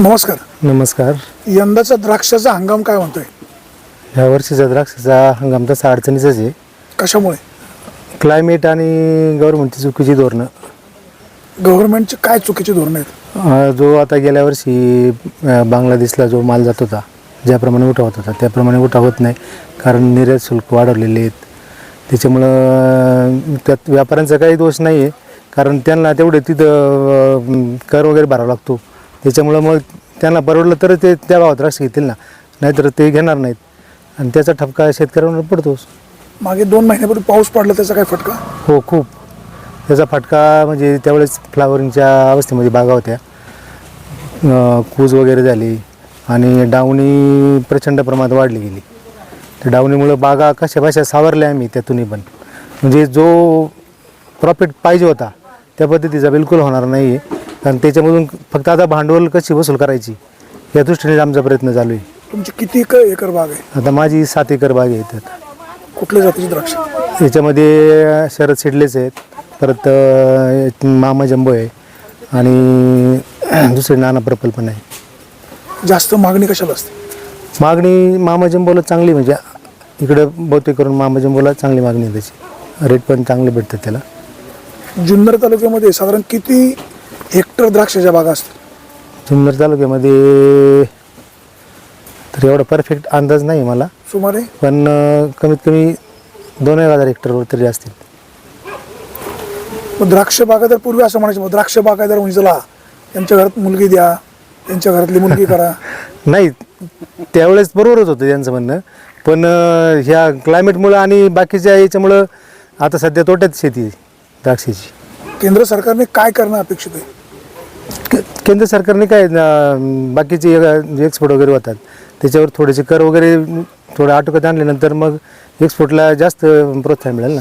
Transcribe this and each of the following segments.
नमस्कार. नमस्कार. यंदाचा द्राक्षाचा हंगाम काय म्हणतोय? ह्या वर्षीचा द्राक्षाचा हंगाम तसा अडचणीचाच आहे. कशामुळे? क्लायमेट आणि गव्हर्नमेंटची चुकीची धोरणं. गव्हर्नमेंटची काय चुकीची धोरणं आहेत? अं, जो आता गेल्या वर्षी अं, बांगलादेशला जो माल जात होता ज्याप्रमाणे उठावत होता त्याप्रमाणे उठाव होत नाही कारण निर्यात शुल्क वाढवलेले आहेत. त्याच्यामुळं अं, त्यात व्यापाऱ्यांचा काही दोष नाही आहे कारण त्यांना तेवढे तिथं अं, कर वगैरे भरावा लागतो. त्याच्यामुळं मग त्यांना परवडलं तर ते त्या भावात द्राक्ष घेतील ना. नाहीतर ते घेणार नाहीत. आणि त्याचा ठपका शेतकऱ्यांवर पडतोच मागे दोन महिन्यापूर्वी पाऊस पडला त्याचा काय फटका? हो खूप. त्याचा फटका म्हणजे त्यावेळेस फ्लावरिंगच्या अवस्थेमध्ये बागा होत्या. अं, कूज वगैरे झाली आणि डावणी प्रचंड प्रमाणात वाढली गेली. त्या डावणीमुळं बागा कशा भाषा सावरल्या आम्ही त्यातूनही पण. म्हणजे जो प्रॉफिट पाहिजे होता त्या पद्धतीचा बिलकुल होणार नाही आहे कारण त्याच्यामधून फक्त आता भांडवल कशी वसूल करायची या दृष्टीने आमचा प्रयत्न चालू आहे. तुमची किती क एकर बाग आहे? आता माझी सात एकर बाग आहे त्यात कुठल्या जातीची द्राक्ष? याच्यामध्ये शरद सिडलेच आहेत. परत अ, मामा जंबो आहे. आणि दुसरे नाना पर्पल पण आहे. जास्त मागणी कशाला असते? मागणी मामा जंबोला चांगली म्हणजे इकडं बहुतेक करून मामा जंबोला चांगली मागणी आहे त्याची. रेट पण चांगले भेटतात त्याला. जुन्नर तालुक्यामध्ये साधारण किती हेक्टर द्राक्षाच्या बागा असतात जुन्नर तालुक्यामध्ये तर एवढा परफेक्ट अंदाज नाही मला. सुमारे? पण अ, कमीत कमी दोन एक हजार हेक्टरवर तरी असतील. मग द्राक्ष बागायदार पूर्वी असं म्हणायचं मग द्राक्ष बागायदार म्हणजे चला यांच्या घरात मुलगी द्या यांच्या घरातली मुलगी करा. नाही त्यावेळेस बरोबरच होतं त्यांचं म्हणणं. पण अं, ह्या क्लायमेटमुळं आणि बाकीच्या याच्यामुळं आता सध्या तोट्यात शेती आहे द्राक्षाची. केंद्र सरकारने काय करणं अपेक्षित आहे? केंद्र सरकारने काय अं, बाकीचे एक्सपोर्ट वगैरे होतात. त्याच्यावर थोडेसे कर वगैरे थोडं आटोक्यात आणल्यानंतर मग एक्सपोर्टला जास्त प्रोत्साहन मिळेल ना?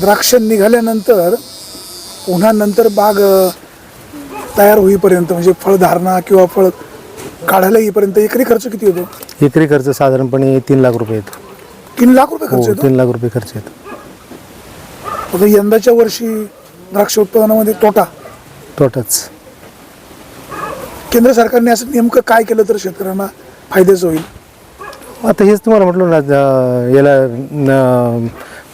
द्राक्ष निघाल्यानंतर पुन्हा नंतर बाग अ, तयार होईपर्यंत म्हणजे फळधारणा किंवा फळ काढायला येईपर्यंत एकरी खर्च किती होतो? एकरी खर्च साधारणपणे तीन लाख रुपये येतो. तीन लाख रुपये हो खर्च येतो? तीन लाख रुपये खर्च येतो. आता यंदाच्या वर्षी द्राक्ष उत्पादनामध्ये तोटा? तोटाच. केंद्र सरकारने असं नेमकं काय केलं तर शेतकऱ्यांना फायद्याचं होईल? आता हेच तुम्हाला म्हटलं ना याला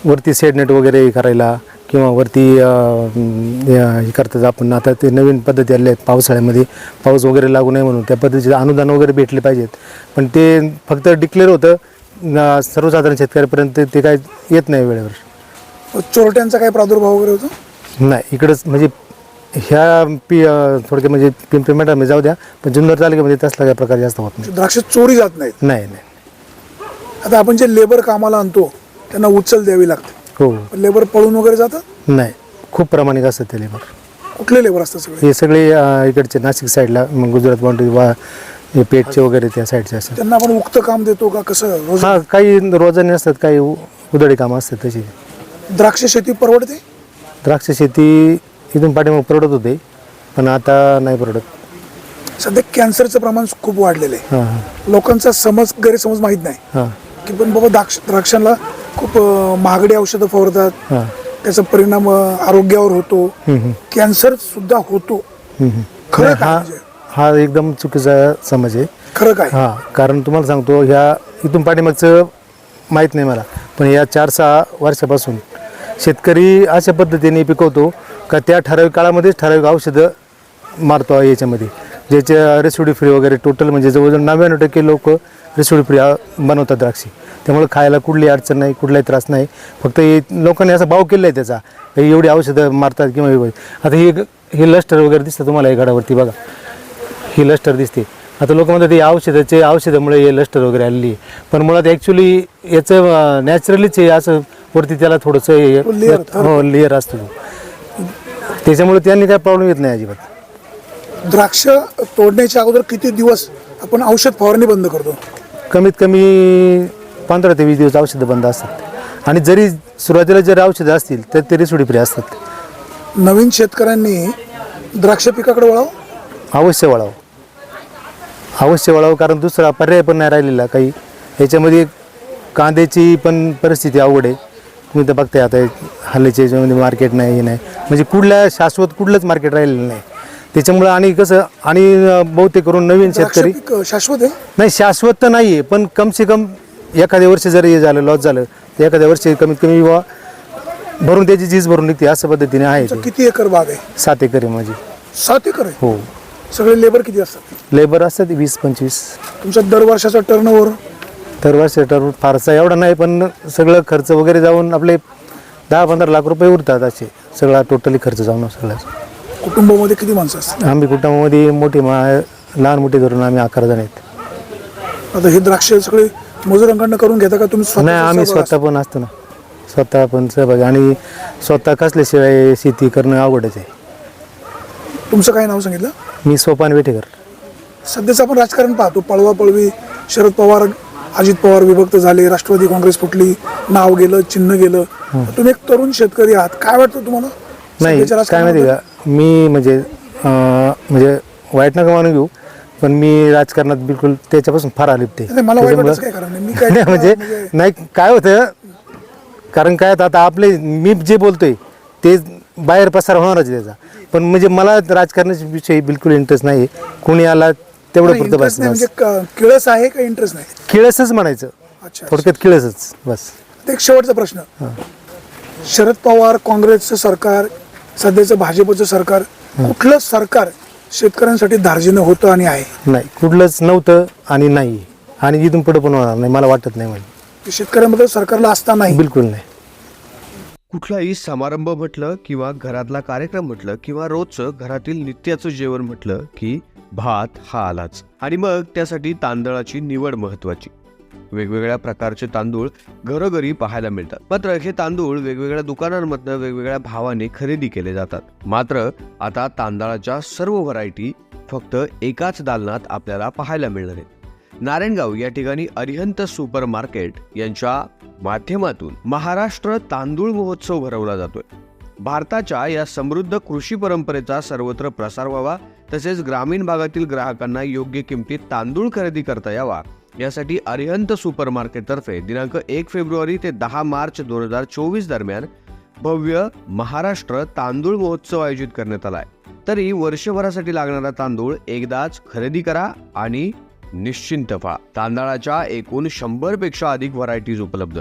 वरती सेड नेट वगैरे करायला किंवा वरती हे करतात आपण. आता ते नवीन पद्धती आल्या आहेत पावसाळ्यामध्ये. पाऊस वगैरे लागू नये म्हणून त्या पद्धतीचे अनुदान वगैरे भेटले पाहिजेत. पण ते फक्त डिक्लेअर होतं सर्वसाधारण शेतकऱ्यापर्यंत ते काय येत नाही वेळेवर. चोरट्यांचा काय प्रादुर्भाव वगैरे होतो? नाही इकडंच म्हणजे ह्या पी थोडक्यात म्हणजे पिंपरी मेटामध्ये जाऊ द्या पण जुन्नर तालुक्यामध्ये तसला काही प्रकार जास्त होत नाही. द्राक्ष चोरी जात नाहीत. नाही नाही. आता आपण जे लेबर कामाला आणतो त्यांना उचल द्यावी लागते. हो. लेबर पळून वगैरे जातं? नाही. खूप प्रामाणिक असतं ते लेबर. कुठले लेबर असतात सगळे? हे सगळे अं, इकडचे नाशिक साईडला मग गुजरात बाउंड्री वा हे पेठचे वगैरे त्या साईडचे असतात. त्यांना आपण उक्त काम देतो का? कसं? रोज हा काही रोजाने असतात काही उ- उधळी कामं असतात तशी. द्राक्ष शेती परवडते? द्राक्ष शेती इथून पाठीमाग परवडत होते पण आता नाही परवडत. सध्या कॅन्सरचं प्रमाण खूप वाढलेलं आहे. हां हां. लोकांचा समज गैरसमज माहीत नाही. हां. की पण बाबा द्राक्ष द्राक्षांना खूप अं, महागडी औषधं फवारतात. हां. त्याचा परिणाम अं, आरोग्यावर होतो. हम्म, हम्म, कॅन्सर सुद्धा होतो. हम्म, हम्म. खरं नाही, हा म्हणजे? हा एकदम चुकीचा समज आहे. खरं काय? हां कारण तुम्हाला सांगतो ह्या इथून पाठीमागचं माहीत नाही मला पण या चार सहा वर्षापासून शेतकरी अशा पद्धतीने पिकवतो का त्या ठराविक काळामध्येच ठराविक औषधं मारतो आहे याच्यामध्ये. ज्याचे रेसिडी फ्री वगैरे टोटल म्हणजे जवळजवळ नव्याण्णव टक्के लोक रेसिडी फ्री बनवतात द्राक्षी. त्यामुळे खायला कुठली अडचण नाही कुठलाही त्रास नाही. फक्त हे लोकांनी असा भाव केला आहे त्याचा. हे एवढी औषधं मारतात किंवा हे. आता हे हे लस्टर वगैरे दिसतं तुम्हाला या गडावरती बघा. ही लस्टर दिसते. आता लोक म्हणतात हे औषधाचे औषधामुळे हे लस्टर वगैरे आलेली आहे. पण मुळात ॲक्च्युली याचं नॅचरलीच आहे असं वरती त्याला थोडंसं हे-. हो लेअर असतो. त्याच्यामुळे त्यांनी काय प्रॉब्लेम येत नाही अजिबात. द्राक्ष तोडण्याच्या अगोदर किती दिवस आपण औषध फवारणी बंद करतो? कमीत कमी पंधरा ते वीस दिवस औषधं बंद असतात. आणि जरी सुरुवातीला जरी औषधं असतील तर ते रिसोडी फ्री असतात. नवीन शेतकऱ्यांनी द्राक्ष पिकाकडे वळावं? अवश्य वळावं. अवश्य वळावं कारण दुसरा पर्याय पण नाही राहिलेला काही. याच्यामध्ये कांद्याची पण परिस्थिती अवघड आहे. तुम्ही तर बघताय आता हल्लीच्या याच्यामध्ये मार्केट नाही हे नाही. म्हणजे कुठल्या शाश्वत कुठलंच मार्केट राहिलेलं नाही. त्याच्यामुळं आणि कसं आणि बहुतेक करून नवीन शेतकरी शाश्वत आहे? नाही शाश्वत तर नाही आहे पण कम से कम एखाद्या वर्षी जर हे झालं लॉस झालं तर एखाद्या वर्षी कमीत कमी बुवा भरून त्याची झीज भरून निघते अशा पद्धतीने आहे तुमचं ते. किती एकर बाग आहे? सात एकर आहे माझी. सात एकर आहे? हो. सगळे लेबर किती असतात? लेबर असतात वीस पंचवीस. तुमच्या दर वर्षाचा टर्न ओव्हर तर वर्ष तर फारसा एवढा नाही पण सगळं खर्च वगैरे जाऊन आपले दहा पंधरा लाख रुपये उरतात असे. सगळा टोटली खर्च जाऊन सगळा कुटुंबामध्ये किती माणसं असतात? आम्ही कुटुंबामध्ये मोठी मा लहान मोठी धरून आम्ही अकरा जण आहेत. आता हे द्राक्ष सगळे मजुरांकडनं करून घेता का तुम्ही स्वतः नाही आम्ही सहभाग स्वतः पण असतो ना. स्वतः पण सहभागी. आणि स्वतः कसल्याशिवाय शेती करणं अवघडच आहे. असता? तुमचं काय नाव सांगितलं? मी सोपान वेठेकर सध्याचं आपण राजकारण पाहतो. पळवा पळवी शरद पवार अजित पवार विभक्त झाले राष्ट्रवादी काँग्रेस फुटली नाव गेलं चिन्ह गेलं. तुम्ही एक तरुण शेतकरी आहात. काय वाटतं तुम्हाला? नाही सध्याच्या काय माहिती राजकारणाबद्दल? का? मी म्हणजे अं, म्हणजे वाईट नका मानून घेऊ पण मी राजकारणात बिलकुल त्याच्यापासून फार अलिप्त आहे नाही, मला वाईट त्याच्यामुळं- वाटायचं काय कारण नाही. मी काय नाही म्हणजे नाही काय होतं? कारण काय आता आपले मी जे बोलतोय ते बाहेर पसार होणारच आहे त्याचा. पण म्हणजे मला राजकारणाच्या विषयी बिलकुल इंटरेस्ट नाही कोणी आला तेवढं पुरतं बस नाही म्हणजे क- किळस आहे का इंटरेस्ट नाही? किळसच म्हणायचं. अच्छा थोडक्यात किळसच बस. आता एक शेवटचा प्रश्न. शरद पवार काँग्रेसचं सरकार सध्याचं भाजपचं सरकार कुठलं सरकार शेतकऱ्यांसाठी धार्जिनं होतं आणि आहे? नाही कुठलंच नव्हतं आणि नाही. आणि इथून पुढे पण होणार नाही मला वाटत नाही म्हणजे शेतकऱ्यांबद्दल सरकारला असता नाही? बिलकुल नाही. कुठलाही समारंभ म्हटलं किंवा घरातला कार्यक्रम म्हटलं किंवा रोजचं घरातील नित्याचं जेवण म्हटलं की भात हा आलाच. आणि मग त्यासाठी तांदळाची निवड महत्वाची वेगवेगळ्या प्रकारचे तांदूळ घरोघरी पाहायला मिळतात. मात्र हे तांदूळ वेगवेगळ्या दुकानांमधनं वेगवेगळ्या भावाने खरेदी केले जातात. मात्र आता तांदळाच्या सर्व व्हरायटी फक्त एकाच दालनात आपल्याला पाहायला मिळणार आहेत. नारायणगाव या ठिकाणी अरिहंत सुपर मार्केट यांच्या माध्यमातून महाराष्ट्र तांदूळ महोत्सव भरवला जातोय. भारताच्या या समृद्ध कृषी परंपरेचा सर्वत्र प्रसार व्हावा तसेच ग्रामीण भागातील ग्राहकांना योग्य किमतीत तांदूळ खरेदी करता यावा. यासाठी अरिहंत सुपर मार्केटतर्फे दिनांक एक फेब्रुवारी ते दहा मार्च दोन हजार चोवीस दरम्यान भव्य महाराष्ट्र तांदूळ महोत्सव आयोजित करण्यात आलाय. तरी वर्षभरासाठी लागणारा तांदूळ एकदाच खरेदी करा आणि निश्चिंत व्हा. तांदळाच्या एकूण शंभरपेक्षा अधिक व्हरायटीज उपलब्ध.